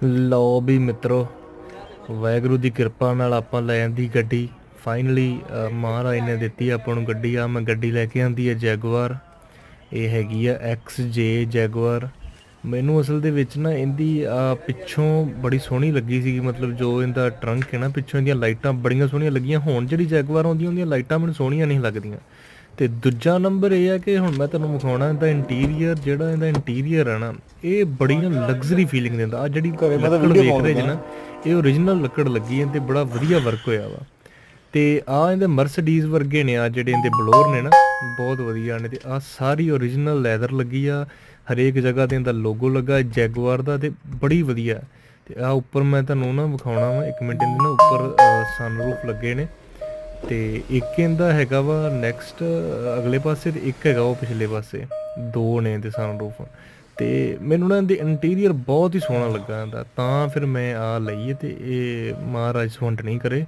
ਲਓ ਵੀ ਮਿੱਤਰੋ, ਵਾਹਿਗੁਰੂ ਦੀ ਕਿਰਪਾ ਨਾਲ ਆਪਾਂ ਲੈ ਆਂਦੀ ਗੱਡੀ ਫਾਈਨਲੀ ਮਹਾਰਾਜ ਨੇ ਦਿੱਤੀ ਆਪਾਂ ਨੂੰ ਗੱਡੀ। ਆ ਮੈਂ ਗੱਡੀ ਲੈ ਕੇ ਆਂਦੀ ਹੈ ਜੈਗੁਆਰ ਇਹ ਹੈਗੀ ਆ XJ ਜੈਗੁਆਰ ਮੈਨੂੰ ਅਸਲ ਦੇ ਵਿੱਚ ਨਾ ਇਹਦੀ ਪਿੱਛੋਂ ਬੜੀ ਸੋਹਣੀ ਲੱਗੀ ਸੀਗੀ, ਮਤਲਬ ਜੋ ਇਹਦਾ ਟਰੰਕ ਹੈ ਨਾ, ਪਿੱਛੋਂ ਇਹਦੀਆਂ ਲਾਈਟਾਂ ਬੜੀਆਂ ਸੋਹਣੀਆਂ ਲੱਗੀਆਂ। ਹੋਣ ਜਿਹੜੀ ਜੈਗੁਆਰ ਆਉਂਦੀ, ਉਹਦੀਆਂ ਲਾਈਟਾਂ ਮੈਨੂੰ ਸੋਹਣੀਆਂ ਨਹੀਂ ਲੱਗਦੀਆਂ। ਤੇ ਦੂਜਾ ਨੰਬਰ ਇਹ ਹੈ ਕਿ ਹੁਣ ਮੈਂ ਤੁਹਾਨੂੰ ਵਿਖਾਉਣਾ ਇਹਦਾ ਇੰਟੀਰੀਅਰ ਜਿਹੜਾ ਇਹਦਾ ਇੰਟੀਰੀਅਰ ਹੈ ਨਾ ਇਹ ਬੜੀ ਨਾ ਲਗਜ਼ਰੀ ਫੀਲਿੰਗ ਦਿੰਦਾ। ਆ ਜਿਹੜੀ ਲੱਕੜ ਦੇਖ ਰਹੇ ਜੀ ਨਾ ਇਹ ਓਰੀਜਨਲ ਲੱਕੜ ਲੱਗੀ ਹੈ ਤੇ ਬੜਾ ਵਧੀਆ ਵਰਕ ਹੋਇਆ ਵਾ। ਤੇ ਆ ਇਹਦੇ ਮਰਸੀਡੀਜ਼ ਵਰਗੇ ਨੇ ਆ ਜਿਹੜੇ ਇਹਦੇ ਬਲੋਰ ਨੇ ਨਾ ਬਹੁਤ ਵਧੀਆ ਨੇ ਤੇ ਆ ਸਾਰੀ ਓਰੀਜਨਲ ਲੈਦਰ ਲੱਗੀ ਆ ਹਰੇਕ ਜਗ੍ਹਾ ਤੇ ਇਹਦਾ ਲੋਗੋ ਲੱਗਾ ਜੈਗੁਆਰ ਦਾ ਤੇ ਬੜੀ ਵਧੀਆ। ਤੇ ਆ ਉੱਪਰ ਮੈਂ ਤੁਹਾਨੂੰ ਨਾ ਵਿਖਾਉਣਾ ਵਾ ਇੱਕ ਮਿੰਟ ਇਹਦੇ ਨਾ ਉੱਪਰ ਸਨਰੂਫ ਲੱਗੇ ਨੇ। ਤੇ ਇੱਕ ਇਹਦਾ ਹੈਗਾ ਵਾ ਨੈਕਸਟ ਅਗਲੇ ਪਾਸੇ ਤੇ ਇੱਕ ਹੈਗਾ ਉਹ ਪਿਛਲੇ ਪਾਸੇ। ਦੋ ਨੇ ਤੇ ਸਨਰੂਫ ਤੇ ਮੈਨੂੰ ਨਾ ਇਹਦੇ ਇੰਟੀਰੀਅਰ ਬਹੁਤ ਹੀ ਸੋਹਣਾ ਲੱਗਾ ਇਹਦਾ। ਤਾਂ ਫਿਰ ਮੈਂ ਆ ਲਈਏ ਤੇ ਇਹ ਮਹਾਰਾਜ ਸਵੰਟ ਨਹੀਂ ਕਰੇ।